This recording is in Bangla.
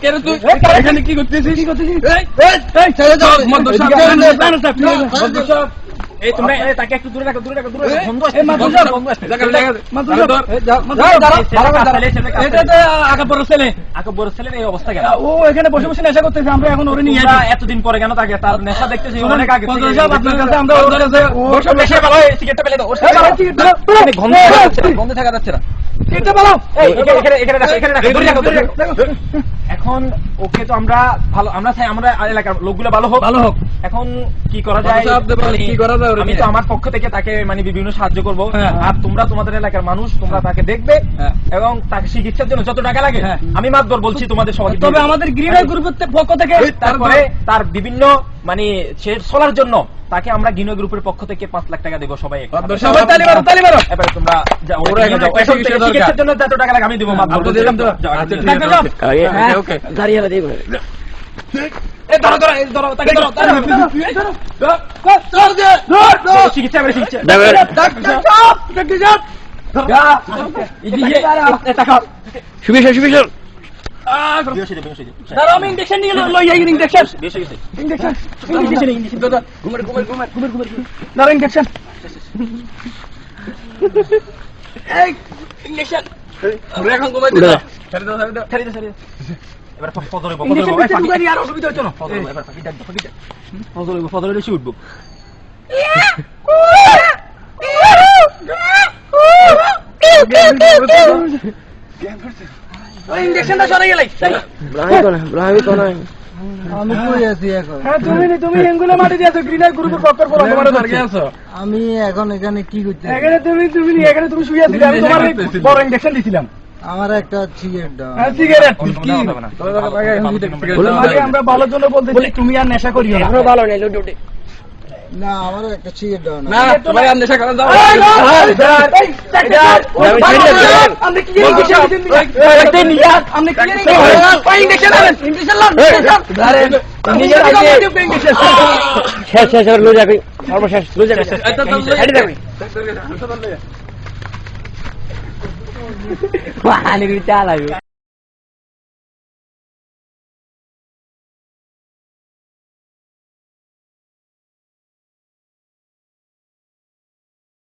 কেন তুই? এখানে কি করতেছিস? কি করতেছিস? এই তোমরা তাকে একটু দূরে রাখো দূরে রাখো দূরে রাখো। বন্ধু আসছে বন্ধু ছেলে আগে বড় ছেলে। এই অবস্থা কেন? ও এখানে বসে বসে নেশা করতেছে। আমরা এখন ওরে নিয়ে এতদিন পরে কেন তাকে তার নেশা দেখতেছি? অনেক আগে আপনার কাছে আমরা ওর কাছে ও- ওর সব নেশা ভালো সিগারেটটা ফেলে দাও ওর সাথে বাবা, ঠিক আছে, দাঁড়াও। এখানে গন্ধ থাকা যাচ্ছে না, গন্ধ থাকা যাচ্ছে না। এটা বলো এখানে এখানে এখানে রাখো এখানে রাখো দূরে রাখো, দূরে রাখো। দেখো। এখন ওকে তো আমরা ভালো আমরা চাই আমরা এলাকার লোকগুলো ভালো হোক। ভালো হোক। এখন কি করা যায়? কি করা যায় আমি তো আমার পক্ষ থেকে তাকে মানে বিভিন্ন সাহায্য করব। হ্যাঁ। আর তোমরা তোমাদের এলাকার মানুষ তোমরা তাকে দেখবে হ্যাঁ। এবং তাকে চিকিৎসার জন্য যত টাকা লাগে। হ্যাঁ। আমি মাত্র বলছি তোমাদের সবাই তবে আমাদের গ্রিনার গ্রুপের পক্ষ থেকে তারপরে তার বিভিন্ন মানে সে চলার জন্য তাকে আমরা গিনো গ্রুপের পক্ষ থেকে পাঁচ লাখ টাকা দেবো সবাই এবারে তোমরা জন্য যত টাকা লাগে আমি দেবো আচ্ছা। চিকিৎসা আমি ইনজেকশন নিয়ে লই যাই ইনজেকশন বেশি গেছে ইনজেকশন ইনজেকশন ইনজেকশন ঘুমের ঘুমের ঘুমের ঘুমের ঘুমের দাঁড়াও ইনজেকশন এই ইনজেকশন এখন ঘুমাই উঠে দিলাম দাও ছেড়ে দাও ছেড়ে দাও ছেড়ে দাও এবার ফদরে ফদরে ইনজেকশন দিতে আর অসুবিধা হচ্ছে না এবার ফাঁকি ডাক ফাঁকি ডাক ফদরে ফদরে বেশি উঠবো ওই ইনজেকশনটা সরে গেলাই ব্রাহি তো না ব্রাহি তো নাই আমি কই আছি এখন। হ্যাঁ তুমি তুমি এঙ্গুলো মাটি দিয়েছ গ্রিনার গ্রুপের পক্ষের পর তোমার তোমার আছো। আমি এখন এখানে কি করতে এখানে তুমি তুমি এখানে তুমি শুয়ে ছিলে আমি তোমার বড় ইনজেকশন দিছিলাম। আমার একটা সিগারেট দাও। হ্যাঁ সিগারেট কি? আমরা ভালোর জন্য বলতেছি তুমি আর নেশা করিও না। এখনও ভালো নেই না আমার একটা সিগারেট দাও না নেশা। আপনি কি। আপনি কি শেষ শেষ যাবি সর্বশেষ যাবি আচ্ছা চালাবি